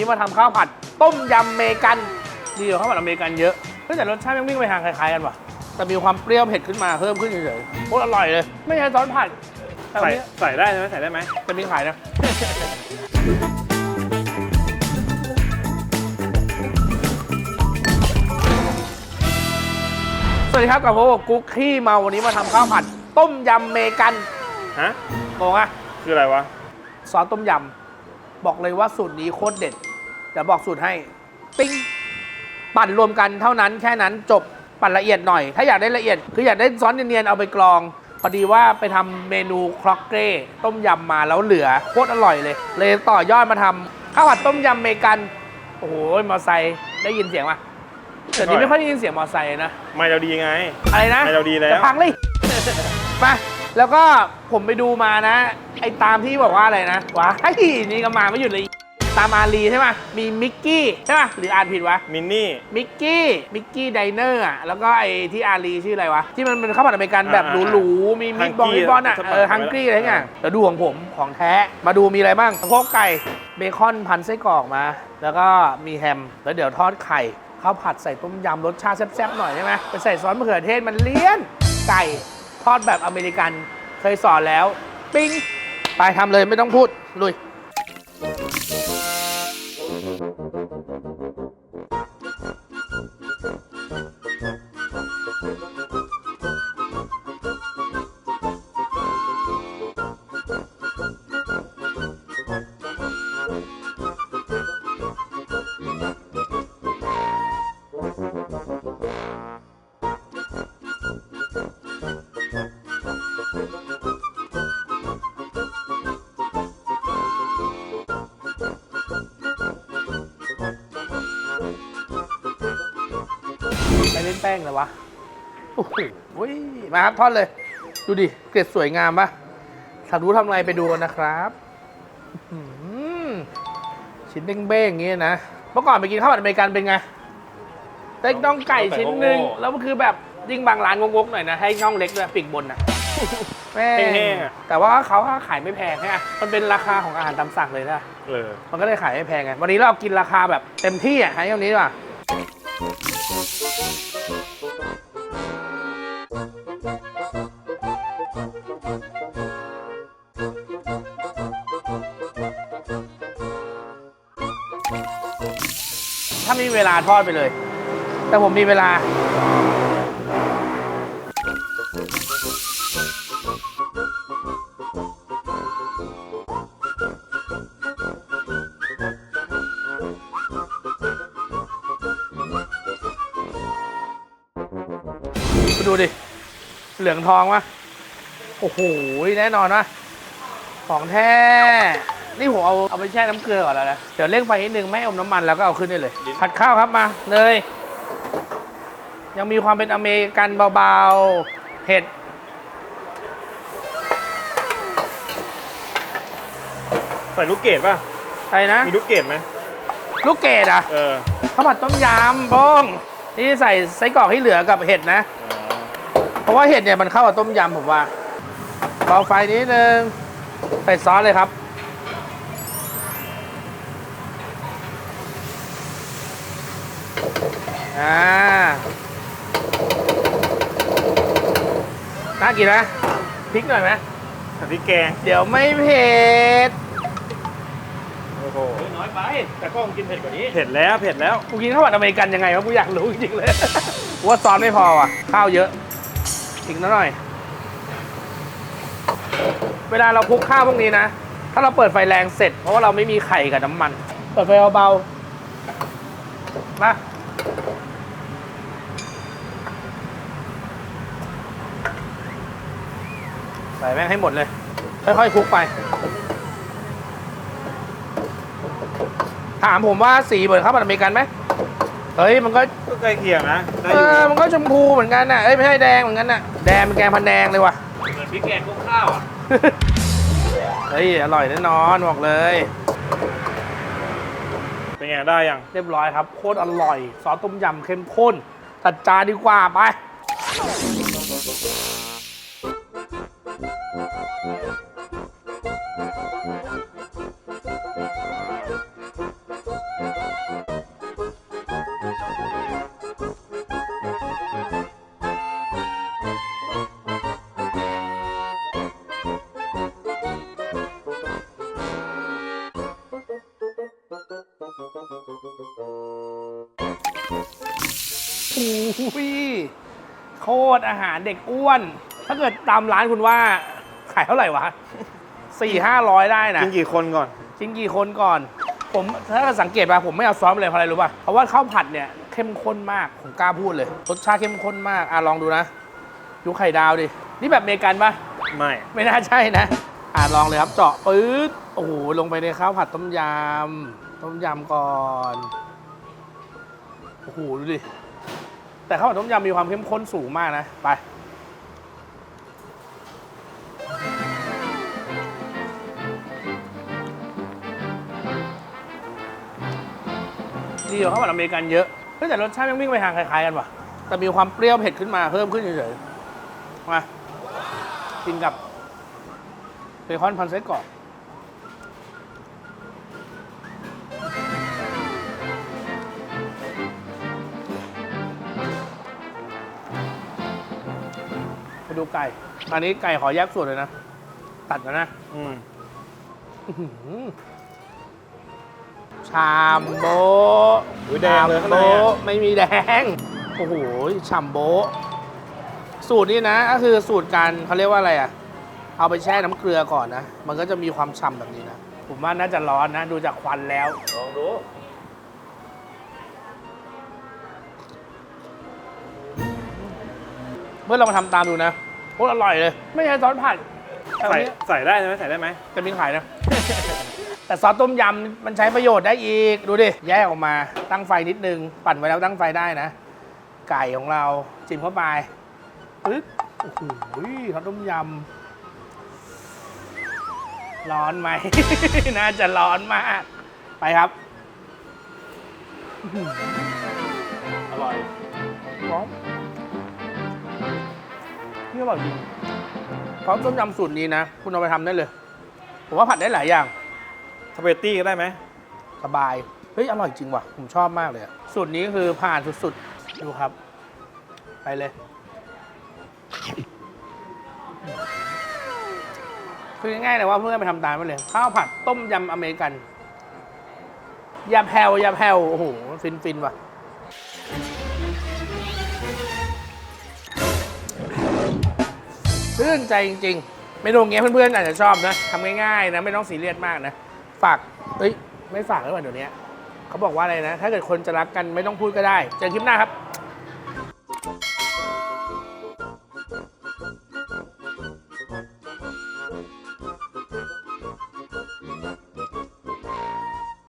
นี้มาทำข้าวผัด ต้มยำเมกันดีกว่าข้าวผัดอเมริกันเยอะเฮ้ยแต่รสชาติยังวิ่งไปทางคล้ายๆกันว่ะ แต่มีความเปรี้ยวเผ็ดขึ้นมาเพิ่มขึ้นเฉยๆโคตรอร่อยเลย ไม่ใช่ซอสผัดแต่วันใส่นี้ใส่ได้ใช่ไหมใส่ได้ไหมจะมีขายนะสวัสดีครับกับผมกุ๊กขี้เมาวันนี้มาทำข้าวผัด ต้มยำเมกันฮะงงอะคืออะไรวะซอสต้มยำบอกเลยว่าสูตรนี้โคตรเด็ด เดี๋ยวบอกสูตรให้ ปิ้ง ปั่นรวมกันเท่านั้นแค่นั้นจบปั่นละเอียดหน่อย ถ้าอยากได้ละเอียด คืออยากได้ซอสเนียนๆเอาไปกรอง พอดีว่าไปทำเมนูครอกเก้ต้มยำมาแล้วเหลือโคตรอร่อยเลย เลยต่อยอดมาทำข้าวผัดต้มยำเมกัน โอ้โหมอไซค์ได้ยินเสียงปะเดี๋ยวนี้ไม่ค่อยได้ยินเสียงมอไซค์นะ ไม่เราดีไง อะไรนะไม่เราดีแล้วจะพังเลยมาแล้วก็ผมไปดูมานะ ไอ้ตามที่บอกว่าอะไรนะว้ายนี่ก็มาไม่หยุดเลย ตามอารีใช่ไหมมีมิกกี้ใช่ไหมหรืออ่านผิดวะ มินนี่ มิกกี้ มิกกี้ไดเนอร์อะแล้วก็ไอ้ที่อารีชื่ออะไรวะ ที่มันเป็นข้าวผัดอเมริกันแบบหรูๆ มีมิกบอล Hungry มิกบอลอะอะเออฮังกี้อะไรเงี้ยเดี๋ยวดูของผมของแท้ มาดูมีอะไรบ้างสะโพกไก่ เบคอนพันไส้กรอกมา แล้วก็มีแฮม แล้วเดี๋ยวทอดไข่ข้าวผัดใส่ต้มยำรสชาติแซ่บๆหน่อยใช่ไหมไปใส่ซอสมะเขือเทศมันเลี่ยน ไก่ทอดแบบอเมริกัน เคยสอนแล้ว ปิ้ง ไปทำเลยไม่ต้องพูด ลุย ไปเล่นแป้งเลยวะ โอ้โหมาครับทอดเลย ดูดิ เกล็ดสวยงามปะถ้ารู้ทำอะไรไปดูกันนะครับอื้อหือชิ้นเบ้งๆอย่างงี้นะ เมื่อก่อนไปกินข้าวผัดอเมริกันเป็นไง เต็กน่องไก่ชิ้นหนึ่งแล้วมันคือแบบยิ่งบางร้านงกๆหน่อยนะ ให้น่องเล็กด้วยปีกบนอะแม่งแห้งๆอะ แต่ว่าเขาก็ขายไม่แพงใช่ไหมมันเป็นราคาของอาหารตามสั่งเลยนะ เออ มันก็เลยขายไม่แพงไง วันนี้เรากินราคาแบบเต็มที่อะให้ตรงนี้ดีกว่าถ้ามีเวลาทอดไปเลย แต่ผมมีเวลาไปดูดิ เหลืองทองวะโอ้โห แน่นอนวะของแท้ นี่ผมเอาเอาไปแช่น้ำเกลือก่อนแล้วนะ เดี๋ยวเร่งไฟนิดนึงไม่ให้อมน้ำมันแล้วก็เอาขึ้นได้เลย ผัดข้าวครับมาเลย ยังมีความเป็นอเมริกันเบาๆเผ็ดใส่ลูกเกดป่ะ อะไรนะ มีลูกเกดไหมลูกเกดอะเออข้าวผัดต้มยำบ้องนี่ใส่ไส้กรอกที่เหลือกับเห็ดนะอ๋อเพราะว่าเห็ดเนี่ยมันเข้ากับต้มยำผมว่าเบาไฟนิดนึงใส่ซอสเลยครับ อ่าน่ากินนะพริกหน่อยไหมใส่พริกแกงเดี๋ยวไม่เผ็ดโอ้โหน้อยไป แต่ก็คงกินเผ็ดกว่านี้ เผ็ดแล้วเผ็ดแล้ว กูกินข้าวผัดอเมริกันยังไงวะกูอยากรู้จริงๆเลยกูว่าซอสไม่พอว่ะ ข้าวเยอะอีกนิดหน่อย เวลาเราคลุกข้าวพวกนี้นะ ถ้าเราเปิดไฟแรงเสร็จ เพราะว่าเราไม่มีไข่กับน้ำมัน เปิดไฟเบาๆมา ใส่แม่งให้หมดเลย ค่อยๆคลุกไป ถามผมว่าสีเหมือนข้าวผัดอเมริกันไหมเฮ้ยมันก็ก็ใกล้เคียงนะได้เออยู่อมันก็ชมพูเหมือนกันน่ะเอ้ยไม่ใช่แดงเหมือนกันน่ะแดงเป็นแกงพันแดงเลยว่ะ เหมือนพริกแกงคลุกข้าวอะเฮ้ยอร่อยแน่นอนบอกเลย เป็นไงได้ยังเรียบร้อยครับโคตรอร่อย ซอสต้มยำเข้มข้นจัดจานดีกว่าไป อ้ยโคตรอาหารเด็กอ้วน ถ้าเกิดตามร้านคุณว่าายเท่าไหร่วะสี่ห้าร้อยได้นะกินกี่คนก่อน กินกี่คนก่อน ผมถ้าสังเกตป่ะผมไม่เอาซอสเลยเพราะอะไรรู้ป่ะเพราะว่าข้าวผัดเนี่ยเข้มข้นมากผมกล้าพูดเลยรสชาติเข้มข้นมากอะลองดูนะดูไข่ดาวดินี่แบบอเมริกันป่ะไม่ ไม่น่าใช่นะ อะลองเลยครับเจาะปื๊ดโอ้โหลงไปในข้าวผัดต้มยำต้มยำก่อนโอ้โหดูดิแต่ข้าวผัดต้มยำมีความเข้มข้นสูงมากนะไป ดีกว่าข้าวผัดอเมริกันเยอะเฮ้ยแต่รสชาติยังวิ่งไปทางคล้ายๆกันว่ะ แต่มีความเปรี้ยวเผ็ดขึ้นมาเพิ่มขึ้นเฉยๆมากินกับเบคอนพันเซ็ตก่อนไปดูไก่ อันนี้ไก่ขอแยกส่วนเลยนะ ตัดแล้วนะ อืม ชามโบะอุ๊ยแดงเลยข้างในโบะอะไม่มีแดง โอ้โหฉ่ำโบะสูตรนี้นะ ก็คือสูตรการเขาเรียกว่าอะไรอะ เอาไปแช่น้ำเกลือก่อนนะ มันก็จะมีความฉ่ำแบบนี้นะ ผมว่าน่าจะร้อนนะ ดูจากควันแล้ว ลองดูเมื่อเรามาทำตามดูนะโคตรอร่อยเลย ไม่ใช่ซอสผัดแต่วันใส่นี้ใส่ได้ไหมใส่ได้ไหมจะมีขายนะ แต่ซอสต้มยำมันใช้ประโยชน์ได้อีก ดูดิ แยกออกมา ตั้งไฟนิดนึง ปั่นไว้แล้วตั้งไฟได้นะ ไก่ของเราจิ้มเข้าไปปึ๊บโอ้โหซอสต้มยำ ร้อนไหม น่าจะร้อนมาก ไปครับอื้อหืออร่อยร้อนนี่อร่อยจริงซอสต้มยำสูตรนี้นะ คุณเอาไปทำได้เลย ผมว่าผัดได้หลายอย่าง สปาเกตตี้ก็ได้ไหมสบาย เฮ้ย อร่อยจริงว่ะ ผมชอบมากเลยอะสูตรนี้คือผ่านสุดๆ ดูครับ ไปเลย คือง่ายๆเลยว่าเพื่อนไปทำตามไปเลย ข้าวผัดต้มยำอเมริกัน ยาแผ่วยาแผ่วโอ้โห ฟินฟินๆว่ะ ชื่นใจจริงๆ เมนูอย่างเงี้ยเพื่อนๆ อาจจะชอบนะทำง่ายๆนะ ไม่ต้องซีเรียสมากนะ ฝากเฮ้ย ไม่ฝากแล้วว่ะเดี๋ยวนี้เขาบอกว่าอะไรนะ ถ้าเกิดคนจะรักกันไม่ต้องพูดก็ได้ เจอคลิปหน้าครับ